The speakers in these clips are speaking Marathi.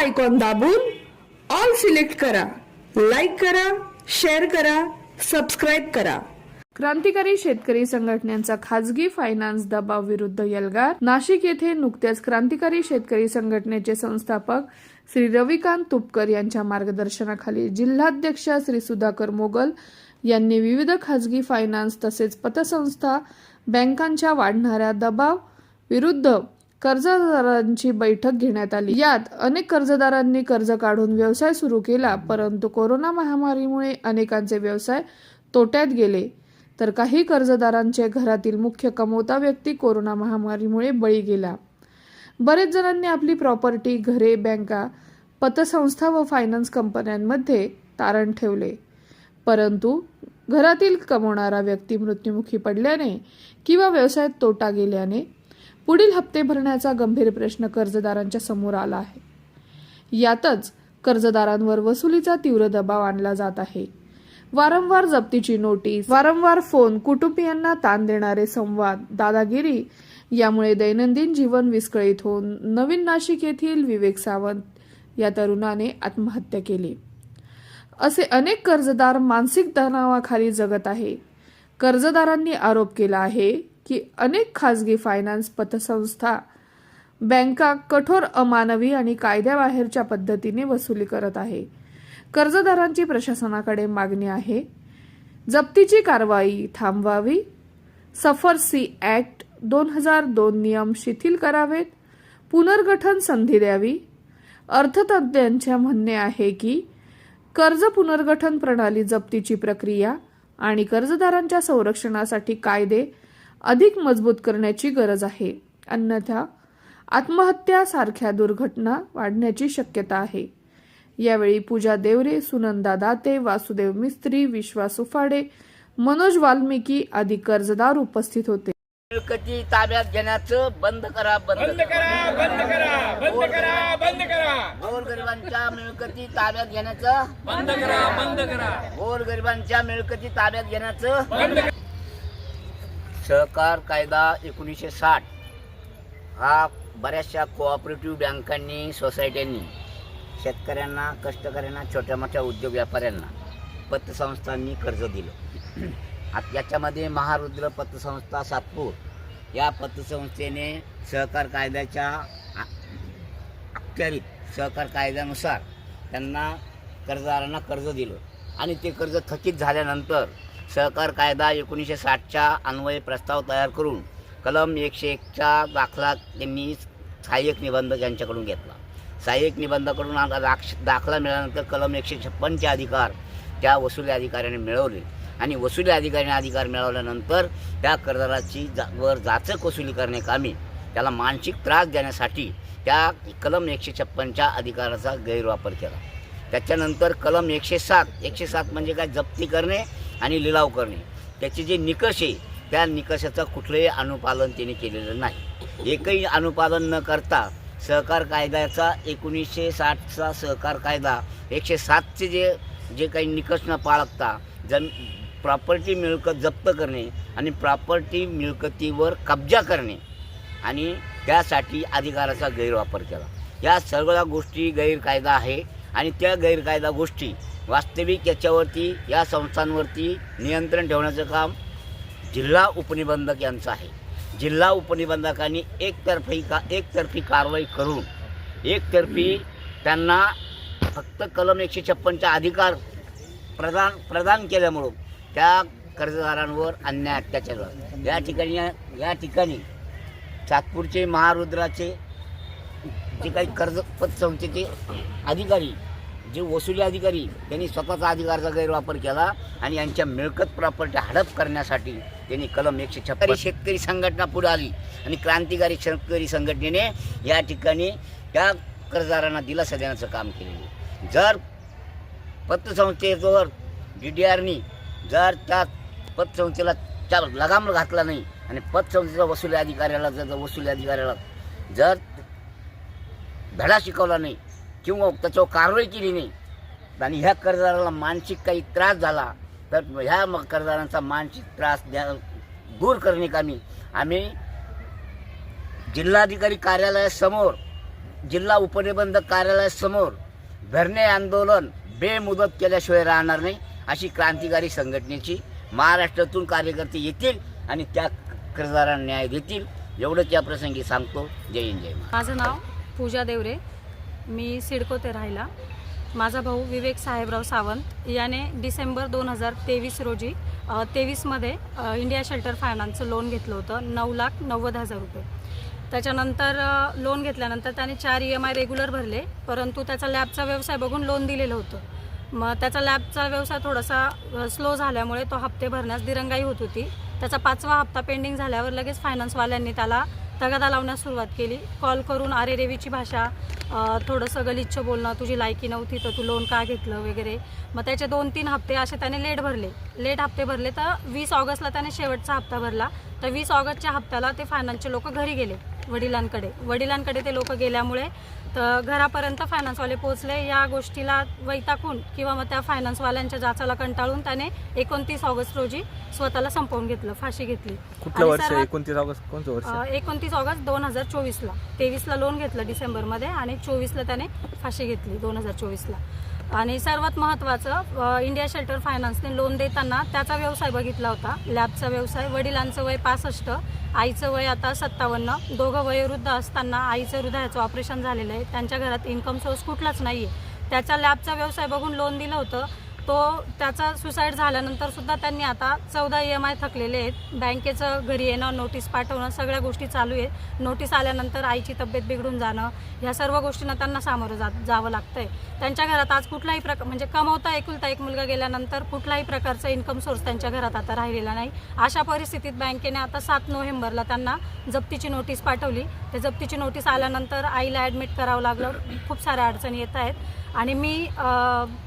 आयकॉन दाबून ऑल सिलेक्ट करा. लाईक करा शेअर करा सबस्क्राईब करा. क्रांतिकारी शेतकरी संघटनेचा खाजगी फायनान्स दबाव विरुद्ध यलगार. नाशिक येथे नुकत्याच क्रांतिकारी शेतकरी संघटनेचे संस्थापक श्री रविकांत तुपकर यांच्या मार्गदर्शनाखाली जिल्हाध्यक्ष श्री सुधाकर मोगल यांनी विविध खाजगी फायनान्स तसेच पतसंस्था बँकांच्या वाढणाऱ्या दबाव विरुद्ध कर्जदारांची बैठक घेण्यात आली. यात अनेक कर्जदारांनी कर्ज काढून व्यवसाय सुरू केला परंतु कोरोना महामारीमुळे अनेकांचे व्यवसाय तोट्यात गेले. तर काही कर्जदारांचे घरातील मुख्य कमवता व्यक्ती कोरोना महामारीमुळे बळी गेला. बरेच जणांनी आपली प्रॉपर्टी घरे बँका पतसंस्था व फायनान्स कंपन्यांमध्ये तारण ठेवले. परंतु घरातील कमवणारा व्यक्ती मृत्युमुखी पडल्याने किंवा व्यवसायात तोटा गेल्याने पुढील हप्ते भरण्याचा गंभीर प्रश्न कर्जदारांच्या समोर आला आहे. यातच कर्जदारांवर वसुलीचा तीव्र दबाव आणला जात आहे. वारंवार जप्तीची नोटीस वारंवार फोन कुटुंबियांना ताण देणारे संवाद दादागिरी यामुळे दैनंदिन जीवन विस्कळीत होऊन नवीन नाशिक येथील विवेक सावंत या तरुणाने आत्महत्या केली. असे अनेक कर्जदार मानसिक तणावाखाली जगत आहे. कर्जदारांनी आरोप केला आहे की अनेक खाजगी फायनान्स पतसंस्था बँका कठोर अमानवी आणि कायद्याबाहेरच्या पद्धतीने वसुली करत आहे. कर्जदारांची प्रशासनाकडे मागणी आहे. जप्तीची कारवाई थांबवावी. सफर सी ॲक्ट दोन हजार दोन नियम शिथिल करावेत. पुनर्गठन संधी द्यावी. अर्थतज्ज्ञांचे म्हणणे आहे की कर्ज पुनर्गठन प्रणाली जप्तीची प्रक्रिया आणि कर्जदारांच्या संरक्षणासाठी कायदे अधिक मजबूत करण्याची गरज आहे. अन्यथा आत्महत्या सारख्या दुर्घटना वाढण्याची शक्यता आहे. यावेळी पूजा देवरे सुनंदा दाते वासुदेव मिस्त्री विश्वास उफाडे मनोज वाल्मिकी आदी कर्जदार उपस्थित होते. मिळकती ताब्यात घेण्याचं बंद करा बंद करा. बंद करा बंद करा बंद करा. गोरगरिबांच्या मिळकती ताब्यात घेण्याचं बंद करा बंद करा. गोरगरिबांच्या मिळकती ताब्यात घेण्याचं बंद करा. सहकार कायदा एकोणीसशे साठ हा बऱ्याचशा कोऑपरेटिव्ह बँकांनी सोसायट्यांनी शेतकऱ्यांना कष्टकऱ्यांना छोट्या मोठ्या उद्योग व्यापाऱ्यांना पतसंस्थांनी कर्ज दिलं. आत याच्यामध्ये महारुद्र पतसंस्था सातपूर या पतसंस्थेने सहकार कायद्याच्या अखत्यारीत सहकार कायद्यानुसार त्यांना कर्जदारांना कर्ज दिलं. आणि ते कर्ज थकीत झाल्यानंतर सहकार कायदा एकोणीसशे साठच्या अन्वय प्रस्ताव तयार करून कलम एकशे एकचा दाखला त्यांनी सहाय्यक निबंधक यांच्याकडून घेतला. सहाय्यक निबंधकडून आता दाक्ष दाखला मिळाल्यानंतर कलम एकशे छप्पनचे अधिकार त्या वसुली अधिकाऱ्याने मिळवले आणि वसुली अधिकाऱ्याने अधिकार मिळवल्यानंतर त्या कर्जदाराची जा वर जाचक वसुली करण्याकामी त्याला मानसिक त्रास देण्यासाठी त्या कलम एकशे छप्पनच्या अधिकाराचा गैरवापर केला. त्याच्यानंतर कलम एकशे सात एकशे सात म्हणजे काय? जप्ती करणे आणि लिलाव करणे. त्याचे जे निकष आहे त्या निकषाचं कुठलंही अनुपालन त्यांनी केलेलं नाही. एकही अनुपालन न करता सहकार कायद्याचा एकोणीसशे साठचा सहकार कायदा एकशे सातचे जे जे काही निकष न पाळता जम प्रॉपर्टी मिळकत जप्त करणे आणि प्रॉपर्टी मिळकतीवर कब्जा करणे आणि त्यासाठी अधिकाराचा गैरवापर केला. या सगळ्या गोष्टी गैरकायदा आहे आणि त्या गैरकायदा गोष्टी वास्तविक याच्यावरती या संस्थांवरती नियंत्रण ठेवण्याचं काम जिल्हा उपनिबंधक यांचं आहे. जिल्हा उपनिबंधकांनी एकतर्फी का एकतर्फी कारवाई करून एकतर्फी त्यांना फक्त कलम एकशे छप्पनचा अधिकार प्रदान प्रदान केल्यामुळं त्या कर्जदारांवर अन्याय अत्याचार या ठिकाणी या ठिकाणी सातपूरचे महारुद्राचे जे काही कर्ज पतसंस्थेचे अधिकारी जे वसुली अधिकारी त्यांनी स्वतःचा अधिकाराचा गैरवापर केला आणि यांच्या मिळकत प्रॉपर्टी हडप करण्यासाठी त्यांनी कलम एकशे छप्पन शेतकरी संघटना पुढे आली. आणि क्रांतिकारी शेतकरी संघटनेने या ठिकाणी त्या कर्जदारांना दिलासा देण्याचं काम केलेलं जर पतसंस्थेवर डी डी आरनी जर त्या पतसंस्थेला त्या लगाम घातला नाही आणि पतसंस्थेच्या वसुली अधिकाऱ्याला जर वसुली अधिकाऱ्याला जर धडा शिकवला नाही किंवा त्याच्यावर कारवाई केली नाही. आणि ह्या कर्जदाराला मानसिक काही त्रास झाला तर ह्या कर्जदारांचा मानसिक त्रास द्या दूर करणे कामी. आम्ही जिल्हाधिकारी कार्यालयासमोर जिल्हा उपनिबंधक कार्यालयासमोर धरणे आंदोलन बेमुदत केल्याशिवाय राहणार नाही अशी क्रांतिकारी संघटनेची महाराष्ट्रातून कार्यकर्ते येतील आणि त्या कर्जदारांना न्याय देतील. एवढंच या प्रसंगी सांगतो. जय हिंद जय माझं नाव पूजा देवरे. मी सिडको ते राहिला माझा भाऊ विवेक साहेबराव सावंत. याने डिसेंबर दोन हजार तेवीस रोजी तेवीसमध्ये इंडिया शेल्टर फायनान्सचं लोन घेतलं होतं नऊ लाख नव्वद हजार रुपये. त्याच्यानंतर लोन घेतल्यानंतर त्याने चार ई एम आय रेग्युलर भरले परंतु त्याचा लॅबचा व्यवसाय बघून लोन दिलेलं होतं. मग त्याचा लॅबचा व्यवसाय थोडासा स्लो झाल्यामुळे तो हप्ते भरण्यास दिरंगाई होत होती. त्याचा पाचवा हप्ता पेंडिंग झाल्यावर लगेच फायनान्सवाल्यांनी त्याला तगादा लावण्यास सुरुवात केली. कॉल करून आरे रेवीची भाषा थोडंसं गलिच्छ बोलणं तुझी लायकी नव्हती तर तू लोन का घेतलं वगैरे. मग त्याचे दोन तीन हप्ते असे त्याने लेट भरले. लेट हप्ते भरले तर वीस ऑगस्टला त्याने शेवटचा हप्ता भरला. तर वीस ऑगस्टच्या हप्त्याला ते फायनान्सचे लोक घरी गेले. वडिलांकडे. वडिलांकडे ते लोक गेल्यामुळे तर घरापर्यंत फायनान्सवाले पोहोचले. या गोष्टीला वैतागून किंवा मग त्या फायनान्सवाल्यांच्या जाचाला कंटाळून त्याने एकोणतीस ऑगस्ट रोजी स्वतःला संपवून घेतलं फाशी घेतली. एकोणतीस ऑगस्ट कोणतं वर्ष? एकोणतीस ऑगस्ट दोन हजार चोवीसला. तेवीसला लोन घेतलं डिसेंबरमध्ये आणि चोवीसला त्याने फाशी घेतली दोन हजार चोवीसला. आणि सर्वात महत्त्वाचं इंडिया शेल्टर फायनान्सने लोन देताना त्याचा व्यवसाय बघितला होता. लॅबचा व्यवसाय वडिलांचं वय पासष्ट आईचं वय आता सत्तावन्न. दोघं वयोवृद्ध असताना आईचं हृदयाचं ऑपरेशन झालेलं आहे. त्यांच्या घरात इन्कम सोर्स कुठलाच नाही आहे त्याचा लॅबचा व्यवसाय बघून लोन दिलं होतं. तो त्याचा सुसाईड झाल्यानंतर सुद्धा त्यांनी आता चौदा ई एम आय थकलेले आहेत. बँकेचं घरी येणं नोटीस पाठवणं सगळ्या गोष्टी चालू आहेत. नोटीस आल्यानंतर आईची तब्येत बिघडून जाणं ह्या सर्व गोष्टींना त्यांना सामोरं जा जावं लागतं आहे त्यांच्या घरात आज कुठलाही प्रकार म्हणजे कमवता एकुलता एक मुलगा गेल्यानंतर कुठलाही प्रकारचा इन्कम सोर्स त्यांच्या घरात आता राहिलेला नाही. अशा परिस्थितीत बँकेने आता सात नोव्हेंबरला त्यांना जप्तीची नोटीस पाठवली. त्या जप्तीची नोटीस आल्यानंतर आईला ॲडमिट करावं लागलं. खूप साऱ्या अडचणी येत आहेत. आणि मी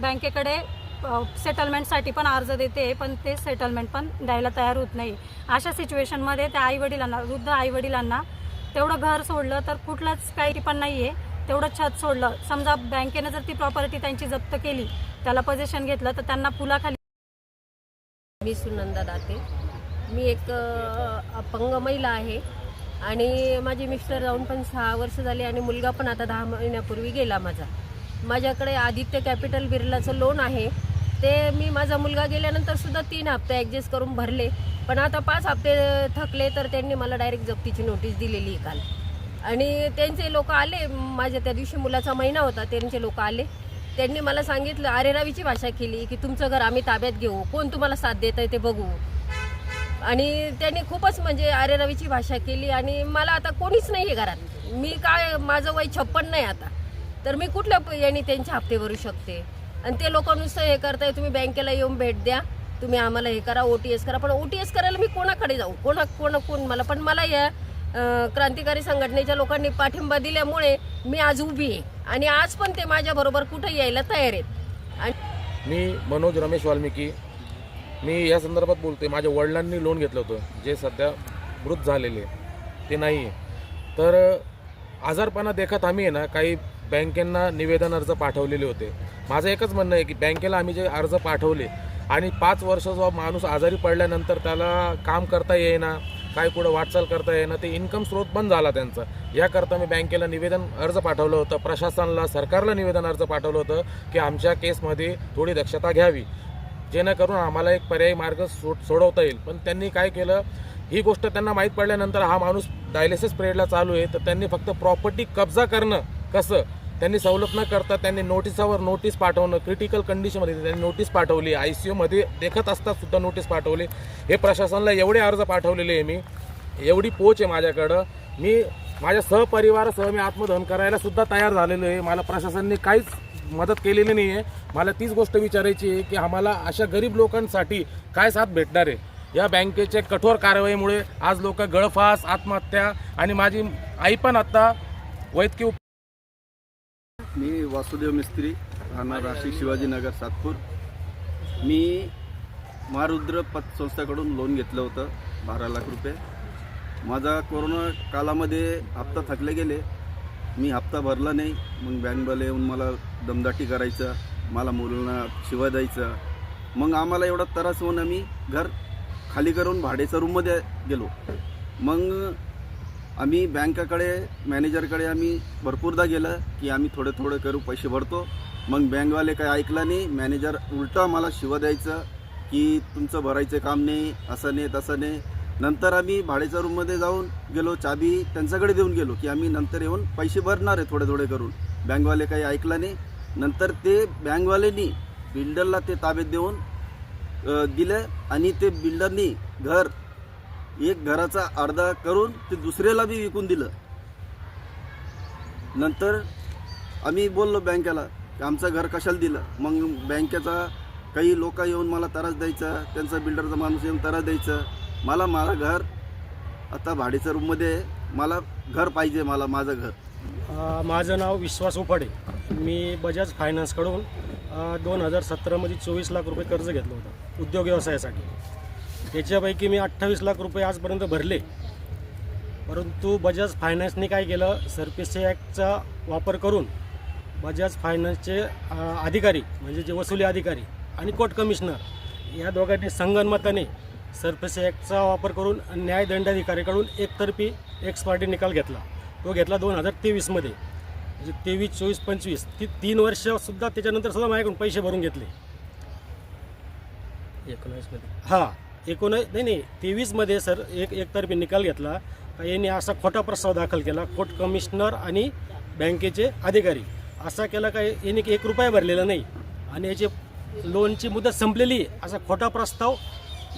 बँकेकडे सेटलमेंटसाठी पण अर्ज देते पण ते सेटलमेंट पण द्यायला तयार होत नाही. अशा सिच्युएशनमध्ये त्या आईवडिलांना वृद्ध आईवडिलांना तेवढं घर सोडलं तर कुठलंच काही पण नाही आहे तेवढं छत सोडलं. समजा बँकेनं जर ती प्रॉपर्टी त्यांची जप्त केली त्याला पोझिशन घेतलं तर त्यांना पुलाखाली मी सुनंदा दाते. मी एक अपंग महिला आहे. आणि माझे मिस्टर जाऊन पण सहा वर्ष झाले आणि मुलगा पण आता दहा महिन्यापूर्वी गेला माझा. माझ्याकडे आदित्य कॅपिटल बिर्लाचं लोन आहे. ते मी माझा मुलगा गेल्यानंतर सुद्धा तीन हप्ते ॲडजस्ट करून भरले. पण आता पाच हप्ते थकले तर त्यांनी मला डायरेक्ट जप्तीची नोटीस दिलेली आहे काल. आणि त्यांचे लोक आले. माझ्या त्या दिवशी मुलाचा महिना होता. त्यांचे लोक आले. त्यांनी मला सांगितलं आरेरावीची भाषा केली की तुमचं घर आम्ही ताब्यात घेऊ. कोण तुम्हाला साथ देत आहे ते बघू. आणि त्यांनी खूपच म्हणजे आरेरावीची भाषा केली आणि मला आता कोणीच नाही आहे घरात. मी काय माझं वय छप्पन नाही आता. तर मी कुठल्या प- याने त्यांचे हप्ते भरू शकते? आणि ते लोक नुसतं हे करताय तुम्ही बँकेला येऊन भेट द्या तुम्ही आम्हाला हे करा ओ टी एस करा. पण ओ टी एस करायला मी कोणाकडे जाऊ? कोणा कोण कोण मला? पण मला या क्रांतिकारी संघटनेच्या लोकांनी पाठिंबा दिल्यामुळे मी आज उभी आहे. आणि आज पण ते माझ्याबरोबर कुठे यायला तयार आहेत. आणि मी मनोज रमेश वाल्मिकी. मी या संदर्भात बोलते माझ्या वडिलांनी लोन घेतलं होतं. जे सध्या मृत झालेले ते नाही आहे. तर आजारपणा देखत आम्ही आहे ना काही बँकेंना निवेदन अर्ज पाठवलेले होते. माझं एकच म्हणणं आहे की बँकेला आम्ही जे अर्ज पाठवले आणि पाच वर्ष जो माणूस आजारी पडल्यानंतर त्याला काम करता येईना काय कुठं वाटचाल करता येईना ते इन्कम स्रोत बंद झाला त्यांचा. याकरता मी बँकेला निवेदन अर्ज पाठवलं होतं प्रशासनाला सरकारला निवेदन अर्ज पाठवलं होतं की आमच्या केसमध्ये थोडी दक्षता घ्यावी. जेणेकरून आम्हाला एक पर्यायी मार्ग सो सोडवता येईल. पण त्यांनी काय केलं? ही गोष्ट त्यांना माहीत पडल्यानंतर हा माणूस डायलिसिस पिरियडला चालू आहे तर त्यांनी फक्त प्रॉपर्टी कब्जा करणं कसं? त्यांनी सवलत न करता त्यांनी नोटिसावर नोटीस पाठवणं क्रिटिकल कंडिशनमध्ये त्यांनी नोटीस पाठवली आय सी यूमध्ये देखत असतात सुद्धा नोटीस पाठवली. हे प्रशासनाला एवढे अर्ज पाठवलेले आहे मी एवढी पोच आहे माझ्याकडं. मी माझ्या सहपरिवारासह मी आत्मदहन करायला सुद्धा तयार झालेलो आहे. मला प्रशासनाने काहीच मदत केलेली नाही आहे मला तीच गोष्ट विचारायची आहे की आम्हाला अशा गरीब लोकांसाठी काय साथ भेटणार आहे? या बँकेच्या कठोर कारवाईमुळे आज लोक गळफास आत्महत्या आणि माझी आई पण आत्ता वैद्यकीय मी वासुदेव मिस्त्री राहणार नाशिक शिवाजीनगर सातपूर. मी महारुद्र पतसंस्थेकडून लोन घेतलं होतं बारा लाख रुपये. माझा कोरोना कालामध्ये हप्ता थकले गेले. मी हप्ता भरला नाही. मग बँकवाले येऊन मला दमदाटी करायचा मला मुलांना शिवा द्यायचा. मग आम्हाला एवढा त्रास होऊन आम्ही घर खाली करून भाडेच्या रूममध्ये गेलो. मग आम्ही बँकाकडे मॅनेजरकडे आम्ही भरपूरदा गेलं की आम्ही थोडे थोडे करू पैसे भरतो. मग बँकवाले काही ऐकलं नाही. मॅनेजर उलटा मला शिव द्यायचं की तुमचं भरायचं काम नाही असं नाही तसं नाही. नंतर आम्ही भाड्याच्या रूममध्ये जाऊन गेलो चाबी त्यांच्याकडे देऊन गेलो की आम्ही नंतर येऊन पैसे भरणार आहे थोडे थोडे करून. बँकवाले काही ऐकलं नाही. नंतर ते बँकवाल्यांनी बिल्डरला ते ताब्यात देऊन दिलं आणि ते बिल्डरनी घर एक घराचा अर्धा करून ते दुसऱ्याला बी विकून दिलं. नंतर आम्ही बोललो बँकेला की आमचं घर कशाला दिलं? मग बँकेचा काही लोक येऊन मला त्रास द्यायचा त्यांचा बिल्डरचा माणूस येऊन त्रास द्यायचं. मला मला घर आता भाडीच्या रूममध्ये मला घर पाहिजे मला माझं घर. माझं नाव विश्वास उपाडे. मी बजाज फायनान्सकडून दोन हजार सतरामध्ये चोवीस लाख रुपये कर्ज घेतलं होतं उद्योग व्यवसायासाठी. त्याच्यापैकी मी अठ्ठावीस लाख रुपये आजपर्यंत भरले. परंतु बजाज फायनान्सने काय केलं? सरपेसे ॲक्टचा वापर करून बजाज फायनान्सचे अधिकारी म्हणजे जे वसुली अधिकारी आणि कोर्ट कमिशनर या दोघांनी संगनमताने सरपेसे ॲक्टचा वापर करून न्यायदंडाधिकारीकडून एकतर्फी एक्स पार्टी निकाल घेतला. तो घेतला दोन हजार तेवीसमध्ये म्हणजे तेवीस चोवीस पंचवीस ती तीन वर्षसुद्धा त्याच्यानंतर सुद्धा माझ्याकडून पैसे भरून घेतले. एकोणावीसमध्ये हां. एकोण नाही नाही तेवीसमध्ये सर एक एकतर्फी निकाल घेतला. यांनी असा खोटा प्रस्ताव दाखल केला. कोर्ट कमिशनर आणि बँकेचे अधिकारी. असा केला काय यांनी एक रुपया भरलेला नाही. आणि याची लोनची मुदत संपलेली. असा खोटा प्रस्ताव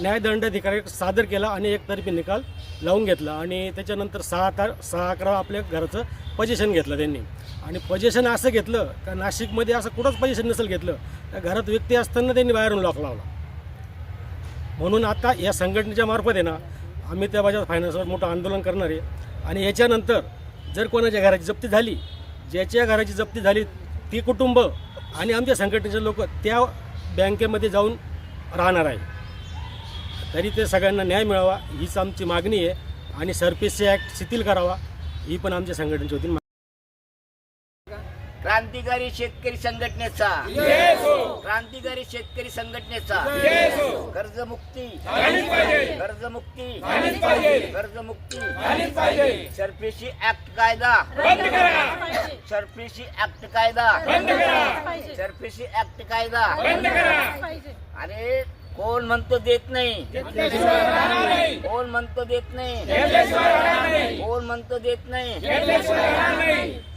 न्यायदंडाधिकारी सादर केला आणि एकतर्फी निकाल लावून घेतला. आणि त्याच्यानंतर सहा तार सहा अकरा आपल्या घराचं पजेशन घेतलं त्यांनी. आणि पजेशन असं घेतलं का नाशिकमध्ये असं कुठंच पजेशन नसेल घेतलं. त्या घरात व्यक्ती असताना त्यांनी बाहेरून लॉक लावला. म्हणून आता या संघटनेच्या मार्फत आहे ना आम्ही त्या बजाज फायनान्सवर मोठं आंदोलन करणार आहे. आणि याच्यानंतर जर कोणाच्या घराची जप्ती झाली ज्याच्या घराची जप्ती झाली ती कुटुंब आणि आमच्या संघटनेचे लोक त्या बँकेमध्ये जाऊन राहणार आहे. तरी ते सगळ्यांना न्याय मिळावा हीच आमची मागणी आहे. आणि सरपेसी ॲक्ट शिथिल करावा ही पण आमच्या संघटनेची होती क्रांतिकारी शेतकरी संघटनेचा. क्रांतिकारी शेतकरी संघटनेचा. कर्जमुक्ती. कर्जमुक्ती. कर्जमुक्ती. सरफेशी ऍक्ट कायदा. सरफेशी ऍक्ट कायदा. सरफेशी ऍक्ट कायदा. अरे कोण म्हणतो देत नाही? कोण म्हणतो देत नाही? कोण म्हणतो देत नाही?